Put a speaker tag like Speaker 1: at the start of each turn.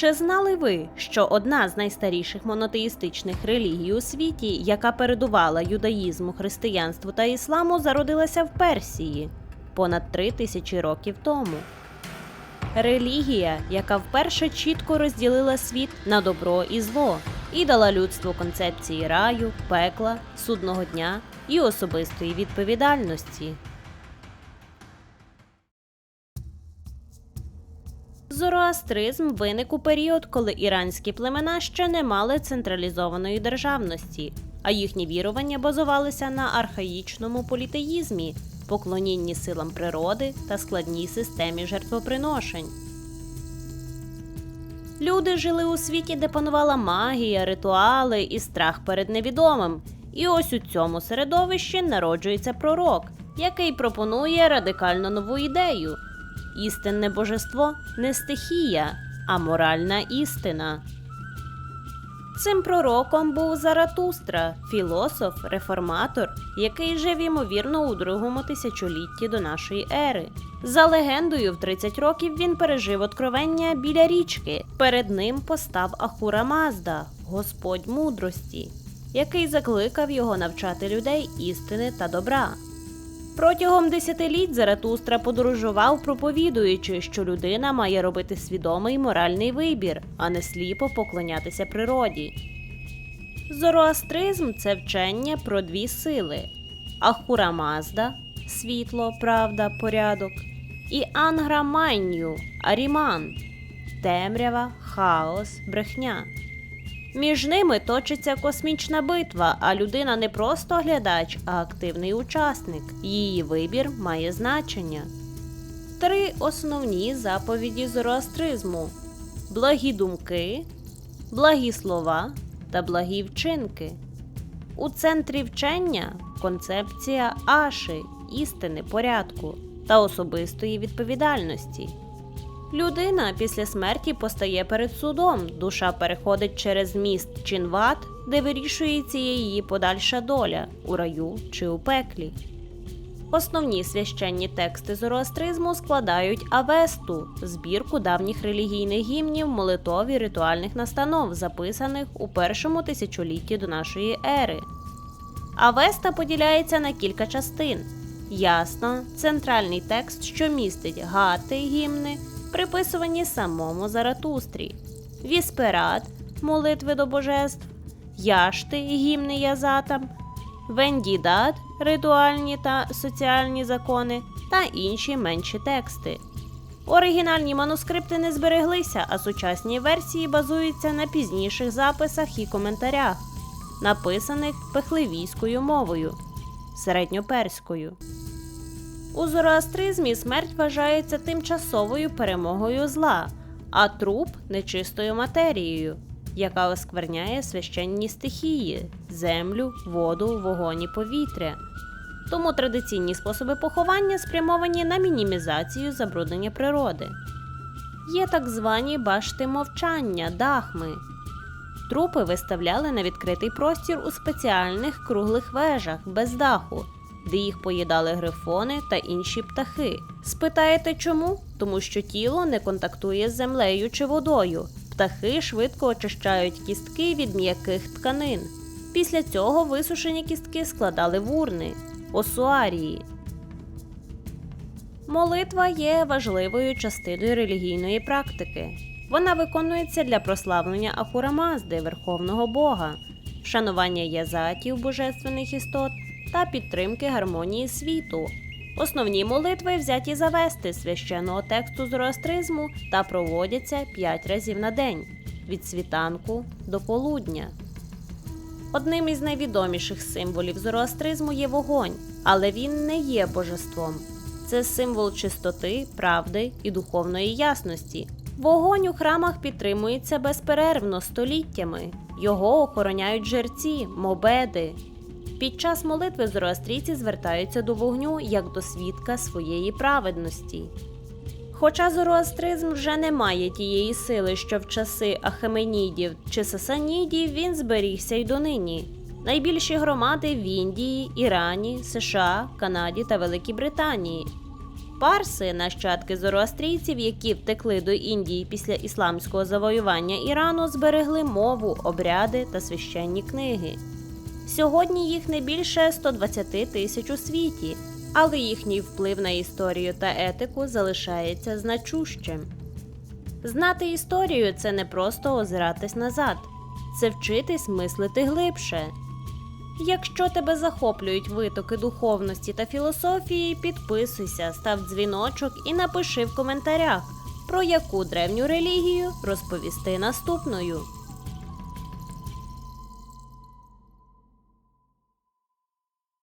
Speaker 1: Чи знали ви, що одна з найстаріших монотеїстичних релігій у світі, яка передувала юдаїзму, християнству та ісламу, зародилася в Персії понад три тисячі років тому? Релігія, яка вперше чітко розділила світ на добро і зло, і дала людству концепції раю, пекла, судного дня і особистої відповідальності. Зороастризм виник у період, коли іранські племена ще не мали централізованої державності, а їхні вірування базувалися на архаїчному політеїзмі, поклонінні силам природи та складній системі жертвоприношень. Люди жили у світі, де панувала магія, ритуали і страх перед невідомим. І ось у цьому середовищі народжується пророк, який пропонує радикально нову ідею. Істинне божество не стихія, а моральна істина. Цим пророком був Заратустра, філософ, реформатор, який жив ймовірно у другому тисячолітті до нашої ери. За легендою, в 30 років він пережив откровення біля річки. Перед ним постав Ахура Мазда, Господь мудрості, який закликав його навчати людей істини та добра. Протягом десятиліть Заратустра подорожував, проповідуючи, що людина має робити свідомий моральний вибір, а не сліпо поклонятися природі. Зороастризм це вчення про дві сили: Ахура Мазда світло, правда, порядок, і Ангра Майню Аріман темрява, хаос, брехня. Між ними точиться космічна битва, а людина не просто глядач, а активний учасник. Її вибір має значення. Три основні заповіді зороастризму: благі думки, благі слова та благі вчинки. У центрі вчення концепція Аши, істини порядку та особистої відповідальності. Людина після смерті постає перед судом. Душа переходить через міст Чинват, де вирішується її подальша доля у раю чи у пеклі. Основні священні тексти зороастризму складають Авесту, збірку давніх релігійних гімнів, молитов і ритуальних настанов, записаних у першому тисячолітті до нашої ери. Авеста поділяється на кілька частин. Ясно, центральний текст, що містить гати, гімни, приписувані самому Заратустрі, Вісперат молитви до божеств, Яшти гімни язатам, Вендідат ритуальні та соціальні закони та інші менші тексти. Оригінальні манускрипти не збереглися, а сучасні версії базуються на пізніших записах і коментарях, написаних пехлевійською мовою середньоперською. У зороастризмі смерть вважається тимчасовою перемогою зла, а труп нечистою матерією, яка оскверняє священні стихії землю, воду, вогонь і повітря. Тому традиційні способи поховання спрямовані на мінімізацію забруднення природи. Є так звані башти мовчання, дахми. Трупи виставляли на відкритий простір у спеціальних круглих вежах без даху, де їх поїдали грифони та інші птахи. Спитаєте чому? Тому що тіло не контактує з землею чи водою. Птахи швидко очищають кістки від м'яких тканин. Після цього висушені кістки складали в урни осуарії. Молитва є важливою частиною релігійної практики. Вона виконується для прославлення Ахура Мазди, Верховного Бога, вшанування язатів божественних істот та підтримки гармонії світу. Основні молитви взяті за вести священного тексту зороастризму та проводяться 5 разів на день від світанку до полудня. Одним із найвідоміших символів зороастризму є вогонь, але він не є божеством. Це символ чистоти, правди і духовної ясності. Вогонь у храмах підтримується безперервно століттями. Його охороняють жерці, мобеди. Під час молитви зороастрійці звертаються до вогню як до свідка своєї праведності. Хоча зороастризм вже не має тієї сили, що в часи Ахеменідів чи Сасанідів він зберігся й донині. Найбільші громади в Індії, Ірані, США, Канаді та Великій Британії. Парси, нащадки зороастрійців, які втекли до Індії після ісламського завоювання Ірану, зберегли мову, обряди та священні книги. Сьогодні їх не більше 120 тисяч у світі, але їхній вплив на історію та етику залишається значущим. Знати історію це не просто озиратись назад, це вчитись мислити глибше. Якщо тебе захоплюють витоки духовності та філософії, підписуйся, став дзвіночок і напиши в коментарях, про яку древню релігію розповісти наступною.